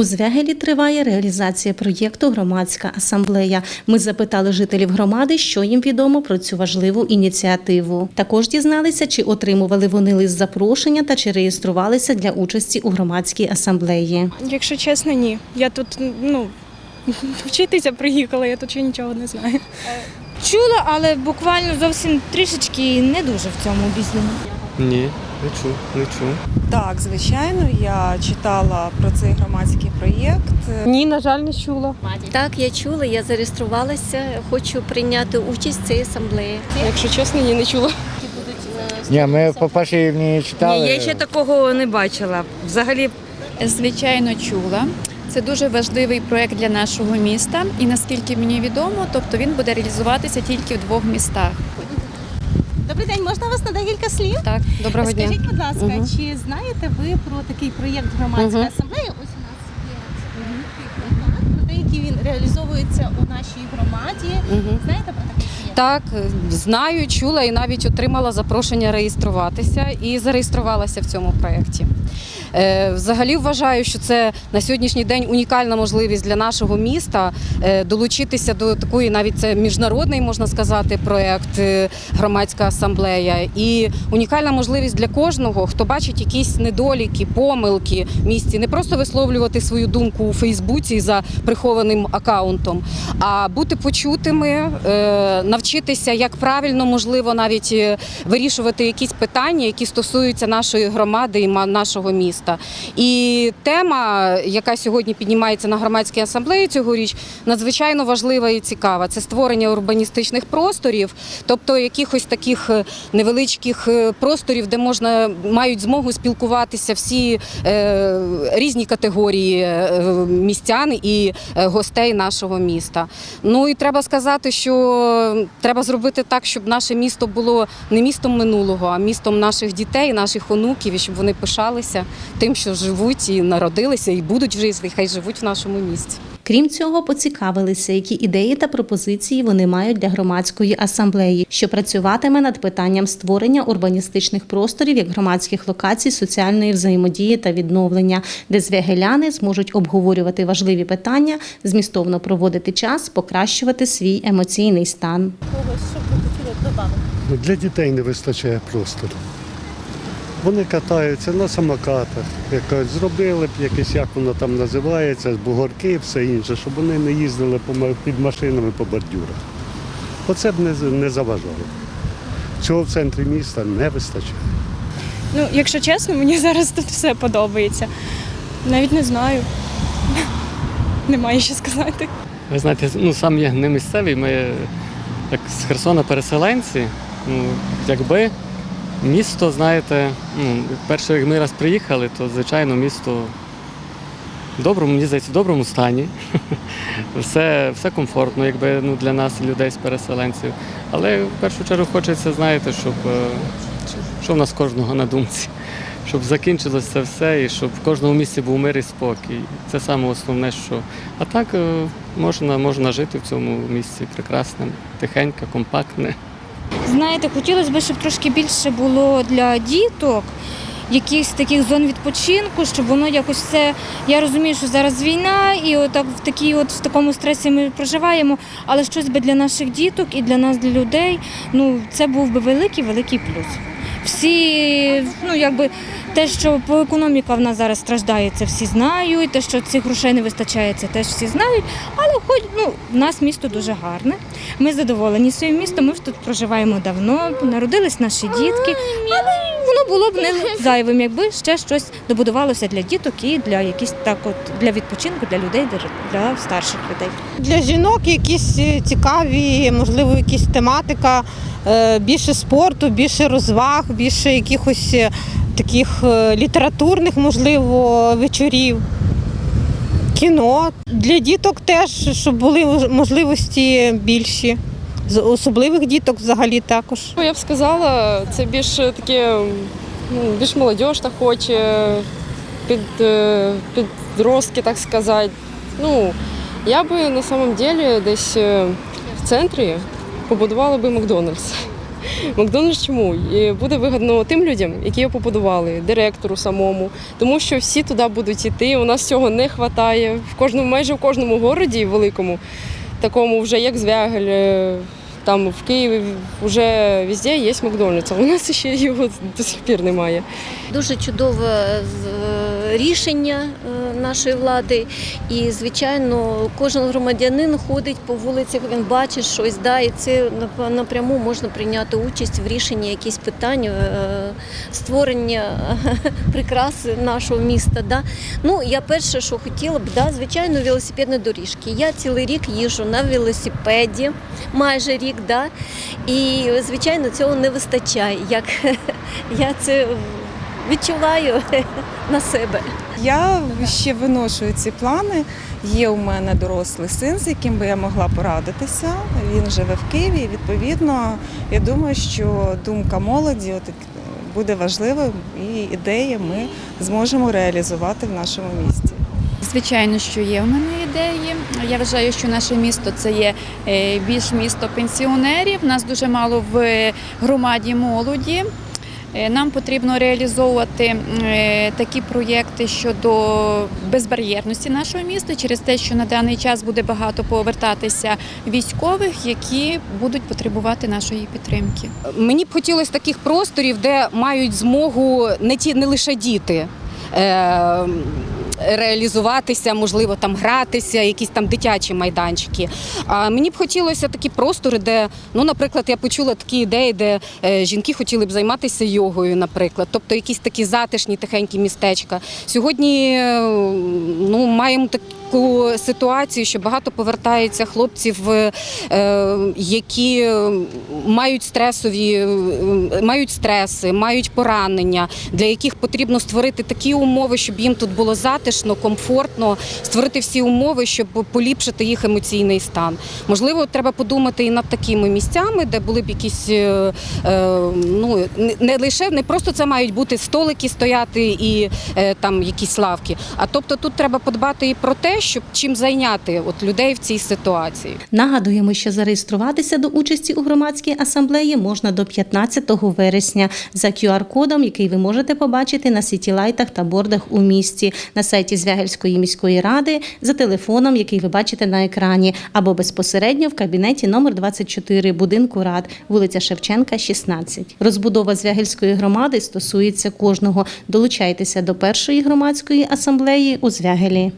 У Звягелі триває реалізація проєкту Громадська асамблея. Ми запитали жителів громади, що їм відомо про цю важливу ініціативу. Також дізналися, чи отримували вони лист запрошення та чи реєструвалися для участі у громадській асамблеї. Якщо чесно, ні. Я тут ну вчитися приїхала, я тут ще нічого не знаю. Чула, але буквально зовсім трішечки не дуже в цьому обізнані. Ні, не чув, не чув. Так, звичайно, я читала про цей громадський проєкт. Ні, на жаль, не чула. Так, я чула, я зареєструвалася, хочу прийняти участь в цій асамблеї. Якщо чесно, ні, не чула. Ні, ми, по-перше, не читали. Ні, я ще такого не бачила. Взагалі Звичайно, чула. Це дуже важливий проект для нашого міста, і наскільки мені відомо, тобто він буде реалізуватися тільки в двох містах. Добрий день, можна вас на декілька слів? Так, доброго дня. Скажіть, будь ласка, угу. чи знаєте ви про такий проєкт громадської угу. асамблеї? Ось у нас є плакат, про те, який він реалізовується у нашій громаді. Угу. Знаєте про такий? Так, знаю, чула і навіть отримала запрошення реєструватися і зареєструвалася в цьому проєкті. Е, Взагалі вважаю, що це на сьогоднішній день унікальна можливість для нашого міста е, долучитися до такої, навіть це міжнародний, можна сказати, проєкт е, громадська асамблея. І унікальна можливість для кожного, хто бачить якісь недоліки, помилки в місті, не просто висловлювати свою думку у Фейсбуці за прихованим акаунтом, а бути почутими, е, навчитися, як правильно можливо навіть е, вирішувати якісь питання, які стосуються нашої громади і нашого міста. І тема, яка сьогодні піднімається на громадській асамблеї цьогоріч, надзвичайно важлива і цікава. Це створення урбаністичних просторів, тобто якихось таких е, невеличких е, просторів, де можна мають змогу спілкуватися всі е, різні категорії містян і гостей нашого міста. Ну і треба сказати, що треба зробити так, щоб наше місто було не містом минулого, а містом наших дітей, наших онуків, і щоб вони пишалися тим, що живуть і народилися, і будуть жити, і хай живуть в нашому місті. Крім цього, поцікавилися, які ідеї та пропозиції вони мають для громадської асамблеї, що працюватиме над питанням створення урбаністичних просторів як громадських локацій соціальної взаємодії та відновлення, де звягеляни зможуть обговорювати важливі питання, змістовно проводити час, покращувати свій емоційний стан. Ну, Для дітей не вистачає простору. Вони катаються на самокатах, якось зробили б якесь, як воно там називається, бугорки і все інше, щоб вони не їздили під машинами по бордюрах. Оце б не, не заважало. Цього в центрі міста не вистачає. Ну, якщо чесно, мені зараз тут все подобається. Навіть не знаю. Немає що сказати. Ви знаєте, ну сам я не місцевий, ми як з Херсона переселенці. Ну, якби місто, знаєте, ну, перше, як ми раз приїхали, то звичайно місто в доброму, мені здається, в доброму стані. все, все комфортно, якби ну, для нас, людей з переселенців. Але в першу чергу хочеться, знаєте, щоб е, що в нас кожного на думці. Щоб закінчилося все і щоб в кожному місці був мир і спокій. Це саме основне, що. А так е, можна, можна жити в цьому місці прекрасним, тихенько, компактне. Знаєте, хотілося б, щоб трошки більше було для діток. Якихось таких зон відпочинку, щоб воно якось все. Я розумію, що зараз війна, і отак в такій, от в такому стресі ми проживаємо. Але щось би для наших діток і для нас, для людей, ну це був би великий, великий плюс. Всі, ну якби те, що по економіка в нас зараз страждає, це всі знають. Те, що цих грошей не вистачає, це теж всі знають. Але хоч ну, в нас місто дуже гарне. Ми задоволені своїм містом. Ми ж тут проживаємо давно, народились наші дітки. Але воно було б не зайвим, якби ще щось добудувалося для діток і для якісь так, от для відпочинку, для людей, для, старших людей. Для жінок якісь е, цікаві, можливо, якісь тематика, е, більше спорту, більше розваг, більше якихось е, таких е, літературних, можливо, вечорів. Кіно. Для діток теж, щоб були можливості більші. З особливих діток взагалі також. Ну, я б сказала, це більш таке, ну, більш молодіж хоче, під, е, підростки, так сказати. Ну, я би на самом деле десь е, в центрі побудувала би Макдональдс. Макдональдс чому? І буде вигідно тим людям, які його побудували, директору самому, тому що всі туди будуть йти. У нас цього не вистачає. В кожному, майже в кожному городі великому, такому вже як Звягель, е, там в Києві вже везде є Макдональдс, а у нас ще його до сих пір немає. Дуже чудове з- рішення е, нашої влади. І, звичайно, кожен громадянин ходить по вулицях, він бачить щось, да, і це напряму можна прийняти участь в рішенні якихось питань, е, створення прикраси нашого міста. Да. Ну, я перше, що хотіла б, да, звичайно, велосипедні доріжки. Я цілий рік їжджу на велосипеді, майже рік, да, і, звичайно, цього не вистачає. Як я це відчуваю на себе. Я ще виношую ці плани. Є у мене дорослий син, з яким би я могла порадитися. Він живе в Києві. і, Відповідно, я думаю, що думка молоді от, буде важливою, і ідеї ми зможемо реалізувати в нашому місті. Звичайно, що є в мене ідеї. Я вважаю, що наше місто це є е, більш місто пенсіонерів. Нас дуже мало в громаді молоді. Е, Нам потрібно реалізовувати е, такі проєкти щодо безбар'єрності нашого міста через те, що на даний час буде багато повертатися військових, які будуть потребувати нашої підтримки. Мені б хотілося таких просторів, де мають змогу не ті не лише діти. Реалізуватися, можливо, там гратися, якісь там дитячі майданчики. А мені б хотілося такі простори, де, ну, наприклад, я почула такі ідеї, де е, жінки хотіли б займатися йогою, наприклад, тобто якісь такі затишні, тихенькі містечка. Сьогодні е, ну, маємо таку ситуацію, що багато повертається хлопців, е, які мають стресові, е, мають стреси, мають поранення, для яких потрібно створити такі умови, щоб їм тут було затишно, комфортно, створити всі умови, щоб поліпшити їх емоційний стан. Можливо, треба подумати і над такими місцями, де були б якісь е, ну не- лише не просто це мають бути столики стояти і там якісь лавки. А тобто тут треба подбати і про щоб чим зайняти от людей в цій ситуації. Нагадуємо, що зареєструватися до участі у громадській асамблеї можна до 15 вересня за QR-кодом, який ви можете побачити на сітілайтах та бордах у місті, на сайті Звягельської міської ради, за телефоном, який ви бачите на екрані, або безпосередньо в кабінеті номер 24 будинку рад, вулиця Шевченка, 16. Розбудова Звягельської громади стосується кожного. Долучайтеся до першої громадської асамблеї у Звягелі.